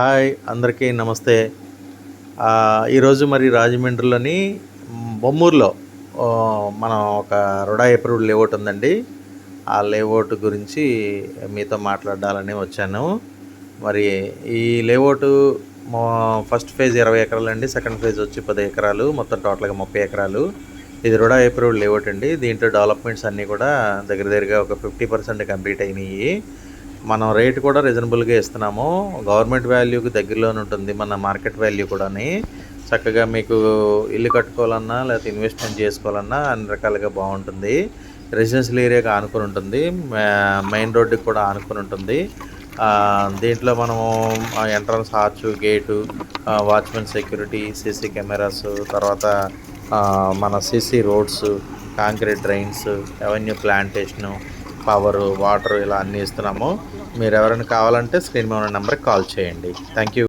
Hi అందరికీ నమస్తే. ఈరోజు మరి రాజమండ్రిలోని బొమ్మూరులో మనం ఒక రుడా అప్రూవ్డ్ లేఅవుట్ ఉందండి. ఆ లేఅవుట్ గురించి మీతో మాట్లాడాలని వచ్చాను. మరి ఈ లేఅవుట్ ఫస్ట్ ఫేజ్ ఇరవై ఎకరాలు అండి సెకండ్ ఫేజ్ వచ్చి పది ఎకరాలు మొత్తం టోటల్గా ముప్పై ఎకరాలు. ఇది రుడా ఎప్రూవ్డ్ లేఅవుట్ అండి. దీంట్లో డెవలప్మెంట్స్ అన్నీ కూడా దగ్గర దగ్గరగా ఒక ఫిఫ్టీ పర్సెంట్ కంప్లీట్ అయినాయి. మనం రేట్ కూడా రీజనబుల్గా ఇస్తున్నాము. గవర్నమెంట్ వాల్యూకి దగ్గరలోనే ఉంటుంది మన మార్కెట్ వాల్యూ కూడాని. చక్కగా మీకు ఇల్లు కట్టుకోవాలన్నా లేకపోతే ఇన్వెస్ట్మెంట్ చేసుకోవాలన్నా అన్ని రకాలుగా బాగుంటుంది. రెసిడెన్షియల్ ఏరియాకి ఆనుకుని ఉంటుంది. మెయిన్ రోడ్డుకి కూడా ఆనుకుని ఉంటుంది. దీంట్లో మనము entrance arch gate watchman security CC cameras తర్వాత మన CC roads concrete drains avenue plantation power water ఇలా అన్నీ ఇస్తున్నాము. మీరు ఎవరైనా కావాలంటే స్క్రీన్ మీద ఉన్న నెంబర్కి కాల్ చేయండి. Thank you.